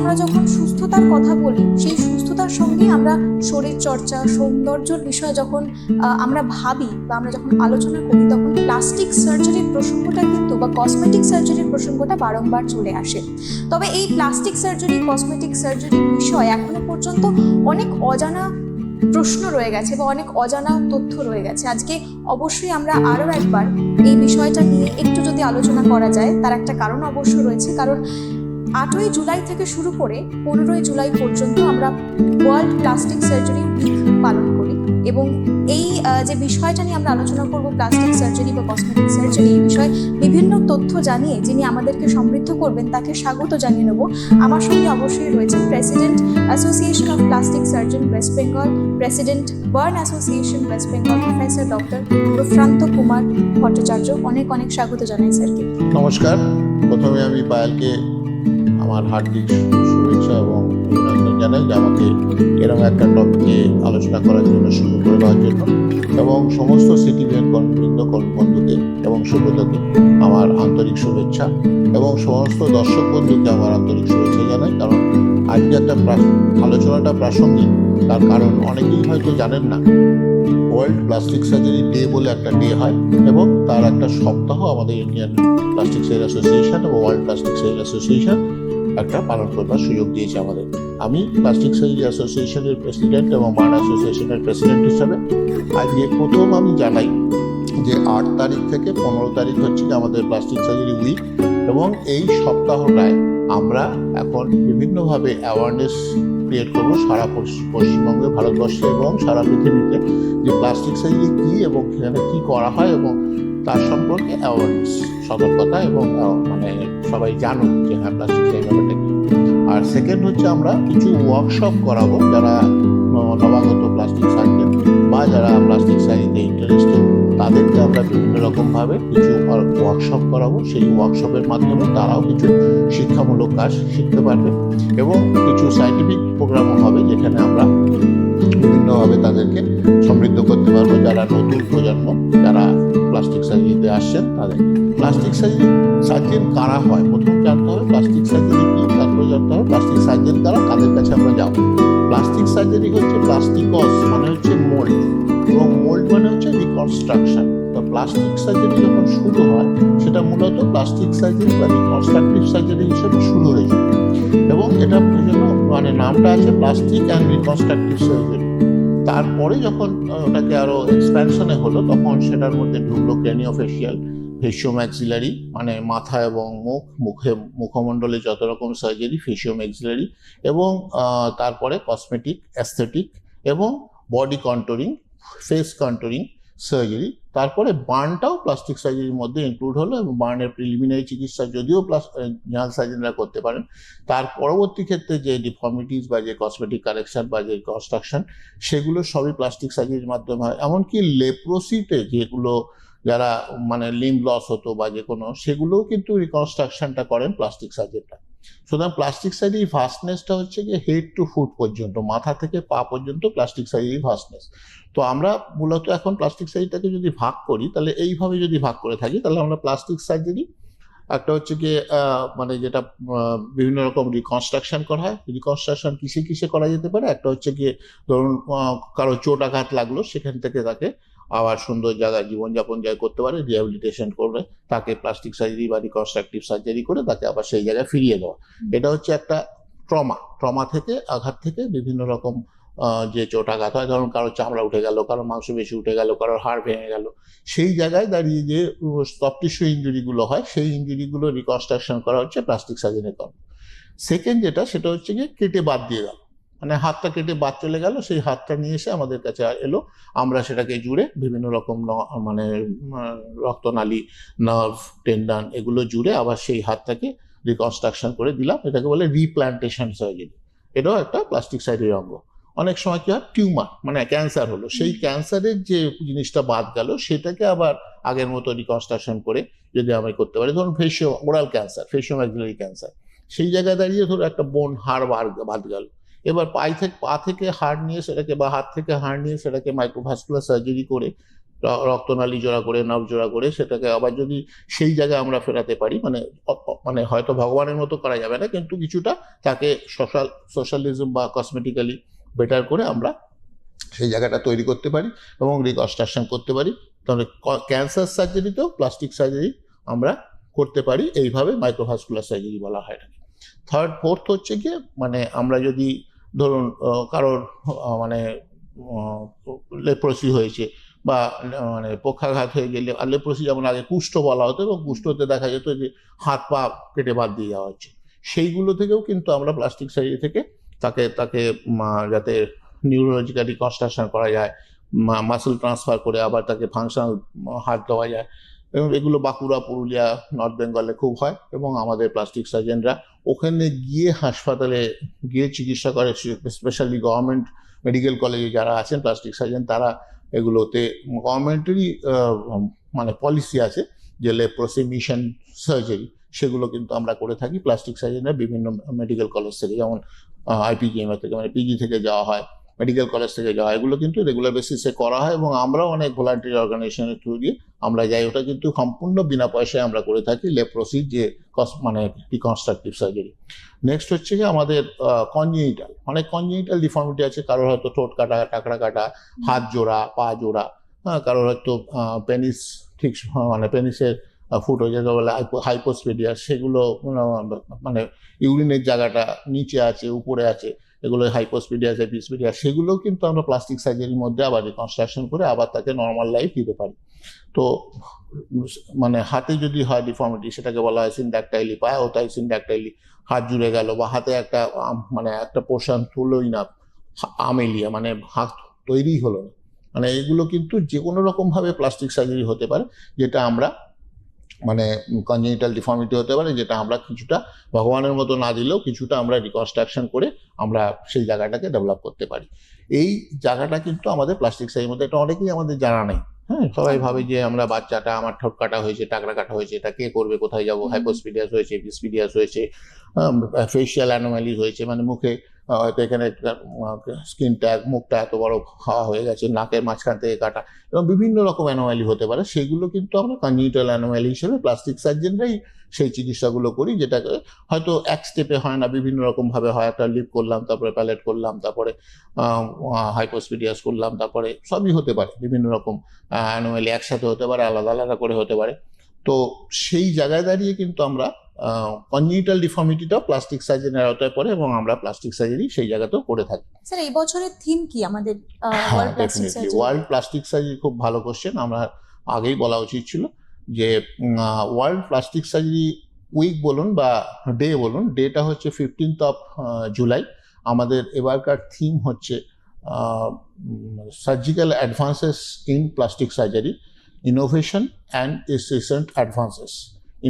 আমরা যখন সুস্থতার কথা বলি, সেই সুস্থতার সঙ্গে আমরা শরীর চর্চা সৌন্দর্যর বিষয়ে যখন আমরা ভাবি বা আমরা যখন আলোচনা করি, তখন প্লাস্টিক সার্জারির প্রসঙ্গটা কিন্তু বা কসমেটিক সার্জারির প্রসঙ্গটা বারংবার চলে আসে। তবে এই প্লাস্টিক সার্জারি কসমেটিক সার্জারির বিষয় এখনও পর্যন্ত অনেক অজানা প্রশ্ন রয়ে গেছে বা অনেক অজানা তথ্য রয়ে গেছে। আজকে অবশ্যই আমরা আরও একবার এই বিষয়টা নিয়ে একটু যদি আলোচনা করা যায়, তার একটা কারণ অবশ্য রয়েছে। কারণ আটই জুলাই থেকে শুরু করে পনেরোই জুলাই পর্যন্ত আমরা ওয়ার্ল্ড প্লাস্টিক সার্জারি উইক পালন করি এবং এই যে বিষয়টা নিয়ে আমরা আলোচনা করব প্লাস্টিক সার্জারি বা কসমেটিক সার্জারি এই বিষয়ে বিভিন্ন তথ্য জানিয়ে যিনি আমাদেরকে সমৃদ্ধ করবেন, তাকে স্বাগত জানিয়ে নেব। আমার সঙ্গে অবশ্যই রয়েছেন president association of plastic surgeon West Bengal president burn association West Bengal professor doctor প্রফ্রান্ত Kumar Bhattacharya অনেক অনেক স্বাগত জানাই স্যারকে। নমস্কার। প্রথমে আমি পায়েলকে আমার হার্দিক শুভেচ্ছা এবং অভিনন্দন জানাই যে আমাকে এরকম একটা টপিকে আলোচনা করার জন্য সুযোগ করে দেওয়ার জন্য। এবং সমস্ত সিটিজেন কর্মবৃন্দ কর্মবন্ধুকে এবং সুব্রতকে আমার আন্তরিক শুভেচ্ছা এবং সমস্ত দর্শক বন্ধুকে আমার আন্তরিক শুভেচ্ছা জানাই। কারণ আজকে একটা আলোচনাটা প্রাসঙ্গিক। তার কারণ অনেকেই হয়তো জানেন না, ওয়ার্ল্ড প্লাস্টিক সার্জারি ডে বলে একটা ডে হয় এবং তার একটা সপ্তাহ আমাদের ইন্ডিয়ান প্লাস্টিক সার্জারি অ্যাসোসিয়েশন এবং ওয়ার্ল্ড প্লাস্টিক সার্জারি অ্যাসোসিয়েশন একটা পালন করবার সুযোগ দিয়েছে আমাদের। আমি প্লাস্টিক সার্জারি অ্যাসোসিয়েশনের প্রেসিডেন্ট এবং বার্ন অ্যাসোসিয়েশনের প্রেসিডেন্ট হিসাবে আজকে প্রথম আমি জানাই যে আট তারিখ থেকে পনেরো তারিখ হচ্ছে আমাদের প্লাস্টিক সার্জারি উইক এবং এই সপ্তাহটায় আমরা এখন বিভিন্নভাবে অ্যাওয়ারনেস ক্রিয়েট করব সারা পশ্চিম- পশ্চিমবঙ্গে, ভারতবর্ষে এবং সারা পৃথিবীতে যে প্লাস্টিক সার্জারি কী এবং সেখানে কী করা হয় এবং তার সম্পর্কে অ্যাওয়ারনেস সতর্কতা এবং মানে সবাই জানুক যে হ্যাঁ প্লাস্টিক সার্জারি ব্যাপারটা কী। আর সেকেন্ড হচ্ছে আমরা কিছু ওয়ার্কশপ করাবো যারা নবাগত প্লাস্টিক সার্জন বা যারা প্লাস্টিক সার্জারিতে ইন্টারেস্টেড তাদেরকে আমরা বিভিন্ন রকমভাবে কিছু ওয়ার্কশপ করাবো। সেই ওয়ার্কশপের মাধ্যমে তারাও কিছু শিক্ষামূলক কাজ শিখতে পারবে এবং কিছু সাইন্টিফিক প্রোগ্রামও হবে যেখানে আমরা বিভিন্নভাবে তাদেরকে সমৃদ্ধ করতে পারব। যারা নতুন প্রজন্ম, যারা প্লাস্টিক সার্জারিতে আসছেন, তাদের প্লাস্টিক সার্জারি সার্জন কারা হয়? প্রথম জানতে হবে, প্লাস্টিক সার্জারি কি তারপরে জানতে হবে। প্লাস্টিক সার্জন কারা কাদের কাছে আমরা যাব? প্লাস্টিক সার্জারি হচ্ছে প্লাস্টিকস মানে হচ্ছে মোল্ড। এবং মোল্ড মানে হচ্ছে রিকনস্ট্রাকশন তো প্লাস্টিক সার্জারি যখন শুরু হয়, সেটা মূলত প্লাস্টিক সার্জারি বা রিকনস্ট্রাকটিভ সার্জারি হিসেবে শুরু হয়েছে। এবং এটা জন্য মানে নামটা আছে প্লাস্টিক অ্যান্ড রিকনস্ট্রাকটিভ সার্জারি তারপরে যখন ওটাকে আরও এক্সপ্যানশনে হলো, তখন সেটার মধ্যে ঢুকলো ক্রেনিওফেশিয়াল ফেসিওম্যাক্সিলারি মানে মাথা এবং মুখ, মুখে, মুখমণ্ডলে যত রকম সার্জারি ফেসিওম্যাক্সিলারি এবং তারপরে কসমেটিক অ্যাস্থেটিক এবং body controlling face controlling surgery তারপরে বার্নটাও প্লাস্টিক সার্জারির মধ্যে ইনক্লুড হলো এবং বার্নের প্রিলিমিনারি চিকিৎসা যদিও প্লাস জেনারেল সার্জনরা করতে পারেন। তার পরবর্তী ক্ষেত্রে যে ডিফর্মিটিস বা যে কসমেটিক কারেকশন বা যে কনস্ট্রাকশন সেগুলো সবই প্লাস্টিক সার্জারির মাধ্যমে হয়। এমনকি লেপ্রোসিতে যেগুলো যারা মানে লিম লস হতো বা যে কোনো সেগুলোও কিন্তু রিকনস্ট্রাকশনটা করেন প্লাস্টিক সার্জনটা সুতরাং প্লাস্টিক সার্জারি ফাস্টনেসটা হচ্ছে যে হেড টু ফুট পর্যন্ত, মাথা থেকে পা পর্যন্ত প্লাস্টিক সার্জারি ফাস্টনেস তো আমরা মূলত এখন প্লাস্টিক সার্জারিটাকে যদি ভাগ করি, তাহলে এইভাবে যদি ভাগ করে থাকি, তাহলে আমরা প্লাস্টিক সার্জারি একটা হচ্ছে গিয়ে মানে যেটা বিভিন্ন রকম রিকনস্ট্রাকশন করা হয়। রিকনস্ট্রাকশন কিসে কিসে করা যেতে পারে? একটা হচ্ছে গিয়ে ধরুন কারও চোট আঘাত লাগল, সেখান থেকে তাকে আবার সুন্দর জায়গায় জীবনযাপন যায় করতে পারে রিহ্যাবিলিটেশন করবে তাকে প্লাস্টিক সার্জারি বা রিকনস্ট্রাকটিভ সার্জারি করে তাকে আবার সেই জায়গায় ফিরিয়ে দেওয়া। এটা হচ্ছে একটা ট্রমা ট্রমা থেকে আঘাত থেকে বিভিন্ন রকম যে চোট আঘাত হয় ধরুন কারও চামড়া উঠে গেল কারও মাংস বেশি উঠে গেল কারোর হাড় ভেঙে গেল সেই জায়গায় দাঁড়িয়ে যে সফট টিস্যু ইঞ্জুরিগুলো হয় সেই ইঞ্জুরিগুলো রিকনস্ট্রাকশন করা হচ্ছে প্লাস্টিক সার্জারি কর্ম। সেকেন্ড যেটা সেটা হচ্ছে গিয়ে কেটে বাদ দিয়ে গেল। মানে হাতটা কেটে বাদ চলে গেল সেই হাতটা নিয়ে এসে আমাদের কাছে এলো। আমরা সেটাকে জুড়ে বিভিন্ন রকম মানে রক্তনালী নার্ভ টেন্ডান এগুলো জুড়ে আবার সেই হাতটাকে রিকনস্ট্রাকশন করে দিলাম। এটাকে বলে রিপ্লান্টেশন সার্জারি এটাও একটা প্লাস্টিক সার্জারির অঙ্গ। অনেক সময় কি হয়? টিউমার মানে ক্যান্সার হলো। সেই ক্যান্সারের যে জিনিসটা বাদ গেল সেটাকে আবার আগের মতো রিকনস্ট্রাকশন করে যদি আমি করতে পারি ধরুন facio oral cancer facio maxillary cancer সেই জায়গায় দাঁড়িয়ে ধরো একটা বোন হাড় বাদ গেল। এবার পাই থেকে, পা থেকে হাড় নিয়ে সেটাকে বা হাত থেকে হাড় নিয়ে সেটাকে মাইক্রোভাস্কুলার সার্জারি করে রক্তনালী জোড়া করে নাভ জোড়া করে সেটাকে আবার যদি সেই জায়গায় আমরা ফেরাতে পারি মানে মানে হয়তো ভগবানের মতো করা যাবে না, কিন্তু কিছুটা তাকে সোশ্যাল সোশ্যালিজম বা কসমেটিক্যালি বেটার করে আমরা সেই জায়গাটা তৈরি করতে পারি এবং রিকনস্ট্রাকশন করতে পারি। তাহলে ক্যান্সার সার্জারিতেও প্লাস্টিক সার্জারি আমরা করতে পারি, এইভাবে মাইক্রোভাস্কুলার সার্জারি বলা হয় থার্ড ফোর্থ হচ্ছে গিয়ে মানে আমরা যদি ধরুন কারোর মানে লেপ্রসি হয়েছে বা মানে পক্ষাঘাত হয়ে গেলে, আর লেপ্রসি যেমন আগে কুষ্ঠ বলা হতো, এবং কুষ্ঠতে দেখা যেত যে হাত পা কেটে বাদ দিয়ে যাওয়া হচ্ছে। সেইগুলো থেকেও কিন্তু আমরা প্লাস্টিক সার্জারি থেকে তাকে তাকে যাতে নিউরোলজিক্যাল রিকনস্ট্রাকশন করা যায় মাসেল ট্রান্সফার করে আবার তাকে ফাংশনাল হাত দেওয়া যায়। এবং এগুলো বাঁকুড়া, পুরুলিয়া, নর্থ বেঙ্গলে খুব হয় এবং আমাদের প্লাস্টিক সার্জনরা ওখানে গিয়ে হাসপাতালে গিয়ে চিকিৎসা করে। স্পেশালি গভর্নমেন্ট মেডিকেল কলেজে যারা আছেন প্লাস্টিক সার্জন, তারা এগুলোতে গভর্নমেন্টেরই মানে পলিসি আছে যে লেপ্রোসি মিশন সার্জারি, সেগুলো কিন্তু আমরা করে থাকি। প্লাস্টিক সার্জনরা বিভিন্ন মেডিকেল কলেজ থেকে, যেমন আইপিজিএমএ থেকে মানে পিজি থেকে যাওয়া হয়। মেডিকেল কলেজ থেকে যাওয়া, এগুলো কিন্তু রেগুলার বেসিসে করা হয় এবং আমরাও অনেক ভলান্টিয়ার অর্গানাইজেশনের থ্রু দিয়ে আমরা যাই। ওটা কিন্তু সম্পূর্ণ বিনা পয়সায় আমরা করে থাকি লেপ্রোসির যে মানে রিকনস্ট্রাকটিভ সার্জারি নেক্সট হচ্ছে যে আমাদের কনজিনিটাল অনেক কনজিনিটাল ডিফর্মিটি আছে, কারোর হয়তো ঠোঁট কাটা টাকরা কাটা, হাত জোড়া, পা জোড়া হ্যাঁ কারোর হয়তো পেনিস ঠিক মানে পেনিসের ফুট হয়ে যেতে বলে হাইপোস্পেডিয়া সেগুলো মানে ইউরিনের জায়গাটা নিচে আছে, উপরে আছে। এগুলো হাইপোস্পিডিয়াস এপিস্পিডিয়া সেগুলোও কিন্তু আমরা প্লাস্টিক সার্জারির মধ্যে আবার রিকনস্ট্রাকশন করে আবার তাকে নর্মাল লাইফ দিতে পারি। তো মানে হাতে যদি হয় ডিফর্মিটি সেটাকে বলা হয় সিনডাকটাইলি পায়েও তাই সিনডাকটাইলি হাত জুড়ে গেল বা হাতে একটা মানে একটা পোর্শন তুলোই না, আমেলিয়া মানে হাত তৈরি হলো না। মানে এগুলো কিন্তু যে কোনো রকমভাবে প্লাস্টিক সার্জারি হতে পারে, যেটা আমরা মানে কনজেনিটাল ডিফর্মিটি হতে পারে যেটা আমরা কিছুটা ভগবানের মতো না দিলেও কিছুটা আমরা রিকনস্ট্রাকশন করে আমরা সেই জায়গাটাকে ডেভেলপ করতে পারি। এই জায়গাটা কিন্তু আমাদের প্লাস্টিক সাইজের মধ্যে এটা অনেকেই আমাদের জানা নেই। হ্যাঁ সবাই ভাবে যে আমরা বাচ্চাটা আমার ঠোঁট কাটা হয়েছে টাকরা কাটা হয়েছে এটা কে করবে কোথায় যাব। হাইপোস্পিডিয়াস হয়েছে ডিসপিডিয়াস হয়েছে ফেসিয়াল অ্যানোমালিজ হয়েছে মানে মুখে হয়তো এখানে স্কিন স্কিনটা মুখটা এত বড় খাওয়া হয়ে গেছে, নাকের মাঝখান থেকে কাটা, এবং বিভিন্ন রকম অ্যানোমালি হতে পারে। সেগুলো কিন্তু আমরা কনজিনিটাল অ্যানোমালি হিসেবে প্লাস্টিক সার্জনরাই সেই চিকিৎসাগুলো করি, যেটাকে হয়তো এক স্টেপে হয় না, বিভিন্ন রকম ভাবে হয়। একটা লিপ করলাম, তারপরে প্যালেট করলাম, তারপরে হাইপোস্পিডিয়াস করলাম, তারপরে সবই হতে পারে, বিভিন্ন রকম অ্যানোমালি একসাথে হতে পারে, আলাদা আলাদা করে হতে পারে। তো সেই জায়গায় দাঁড়িয়ে কিন্তু আমরা কনজিনিটাল ডিফর্মিটিটাও প্লাস্টিক সার্জারির আওতায় পড়ে এবং আমরা প্লাস্টিক সার্জারি সেই জায়গাতেও করে থাকি। স্যার এই বছরের থিম কি আমাদের হ্যাঁ world plastic definitely surgery world plastic surgery খুব ভালো কোশ্চেন আমরা আগেই বলা উচিত ছিল যে ওয়ার্ল্ড প্লাস্টিক সার্জারি উইক বলুন বা ডে বলুন ডেটা হচ্ছে ফিফটিন্থ অফ জুলাই আমাদের এবারকার থিম হচ্ছে surgical advances in plastic surgery innovation and is recent advances